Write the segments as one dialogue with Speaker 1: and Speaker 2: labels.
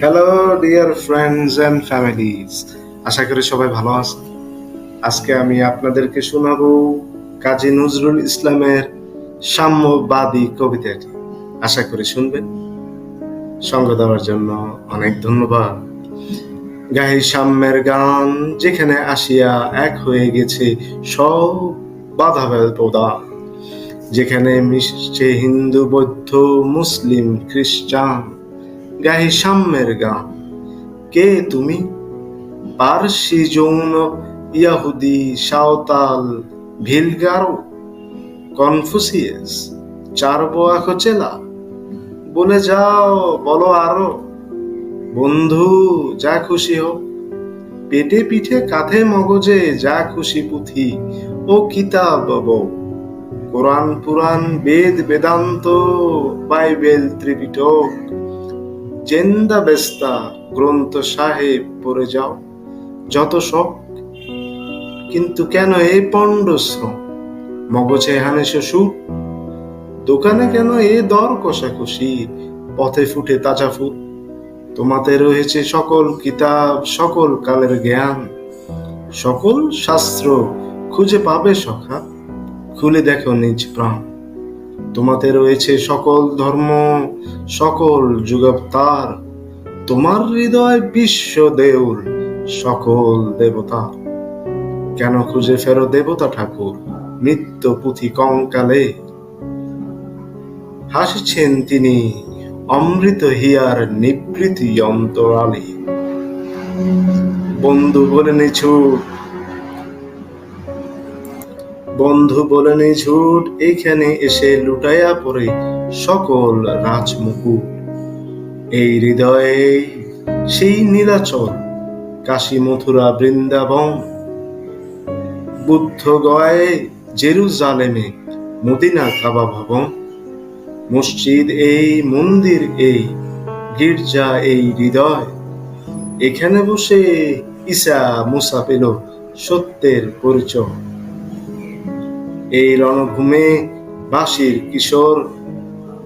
Speaker 1: Hello dear friends and families আশা করি সবাই ভালো আছেন। আজকে আমি আপনাদেরকে শোনাব কাজী নজরুল ইসলামের সাম্যবাদী কবিতাটি। আশা করি শুনবেন। সঙ্গ দেওয়ার জন্য অনেক ধন্যবাদ। গাহি সাম্যের গান যেখানে আসিয়া এক হয়ে গেছে সব বাধা বেদা যেখানে মিশছে হিন্দু, বৌদ্ধ, মুসলিম, খ্রিস্টান। গাহি সাম্যের গান কে তুমি? পার্সি যৌন ইয়াহুদি সাঁওতাল ভিলগারো। কনফুসিয়াস চারবোয়া খোচেলা বলে যাও, বলো আরও। বন্ধু, যা খুশি হোক। পেটে পিঠে কাঁধে মগজে যা খুশি পুঁথি ও কিতাব বউ। Quran Purana, Veda Vedanta, Bible Tripitaka. Zend Avesta গ্রন্থ সাহেব পড়ে যাও। যত শখ, কিন্তু কেন এই পণ্ডশ্রম মগজে হানে শ্বশুর, দোকানে কেন এ দর কষাকষি? পথে ফুটে তাজা ফুল, তোমাতে রয়েছে সকল কিতাব, সকল কালের জ্ঞান। সকল শাস্ত্র খুঁজে পাবে সখা, খুলে দেখো নিজ প্রাণ। তোমাতে রয়েছে সকল ধর্ম, সকল যুগাবতার। তোমার হৃদয় বিশ্ব দেউল, সকল দেবতা। কেন খুঁজে ফেরো দেবতা ঠাকুর, নিত্য পুঁথি কঙ্কালে? হাসছেন তিনি, অমৃত হিয়ার নিবৃতি অন্তরালে। বন্ধু বলে নিছুট বন্ধু বলে ঝুট এইখানে এসে লুটাইয়া পড়ে সকল রাজমুকুট। এই হৃদয়ে সেই নীলাচল কাশী মথুরা বৃন্দাবন। বুদ্ধ গয়ে জেরুজালেমে মদিনা কাবা ভবন। মসজিদ এই, মন্দির এই, গির্জা এই হৃদয়। এখানে বসে ঈসা মুসা পেল সত্যের পরিচয়। এই রণভূমে বাসির কিশোর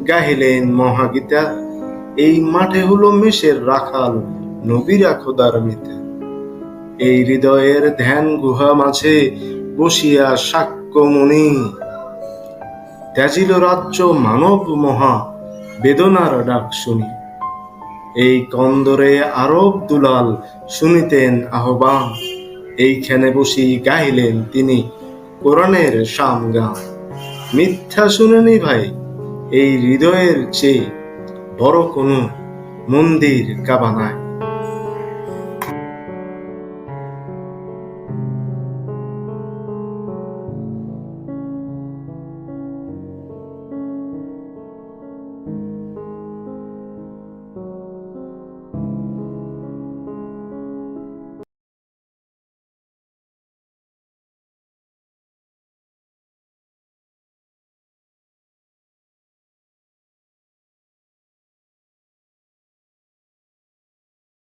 Speaker 1: গাহিলেন মহাগীতা। এই মাঠে হলো মেষের রাখাল, নবীরা খোদার মিতা। এই হৃদয়ের ধ্যান গুহা মাঝে বসিয়া সাক্ষ্যমণি ত্যাজিল রাজ্য মানব মহা বেদনার ডাক শুনি। এই কন্দরে আরব দুলাল শুনিতেন আহ্বান। এইখানে বসি গাইলেন তিনি কোরআনের শাম গান। মিথ্যা শুনেনি ভাই এই হৃদয়ের চেয়ে বড় কোনো মন্দির কাবা নাই।